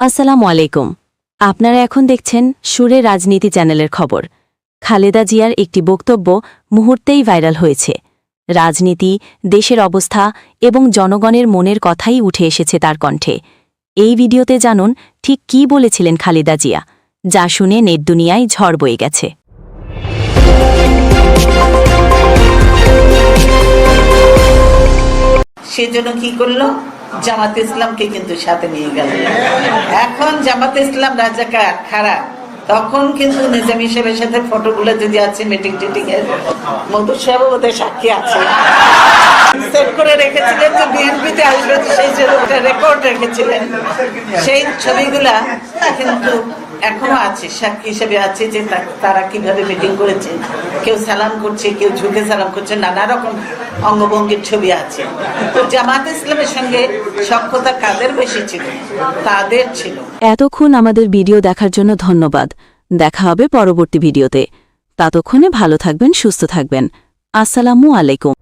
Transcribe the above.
আসসালামু আলাইকুম। আপনারা এখন দেখছেন সুরে রাজনীতি চ্যানেলের খবর। খালেদা জিয়ার একটি বক্তব্য মুহূর্তেই ভাইরাল হয়েছে। রাজনীতি, দেশের অবস্থা এবং জনগণের মনের কথাই উঠে এসেছে তার কণ্ঠে। এই ভিডিওতে জানুন ঠিক কী বলেছিলেন খালেদা জিয়া, যা শুনে নেট দুনিয়ায় ঝড় বয়ে গেছে। সেজন্য কি করল? জামাত ইসলামকে কিন্তু সাথে নিয়ে গেল। এখন জামাত ইসলাম রাজাকার, খারাপ। তখন কিন্তু নিজাম হিসেবের সাথে ফটো গুলো যদি আছে মিটিং টিটিং এর, মধু সাহেব ওদের সাক্ষী আছে। সেই ছবিগুলা কিন্তু এখনও আছে সাক্ষী হিসেবে আছে যে তারা কীভাবে মিটিং করেছে, কেউ সালাম করছে, কেউ ঝুঁকে সালাম করছে, নানা রকম অঙ্গভঙ্গির ছবি আছে। তো জামাত ইসলামের সঙ্গে সক্ষতা কাদের বেশি ছিল? তাদের ছিল। এতক্ষণ আমাদের ভিডিও দেখার জন্য ধন্যবাদ। দেখা হবে পরবর্তী ভিডিওতে। ততক্ষণে ভালো থাকবেন, সুস্থ থাকবেন। আসসালামু আলাইকুম।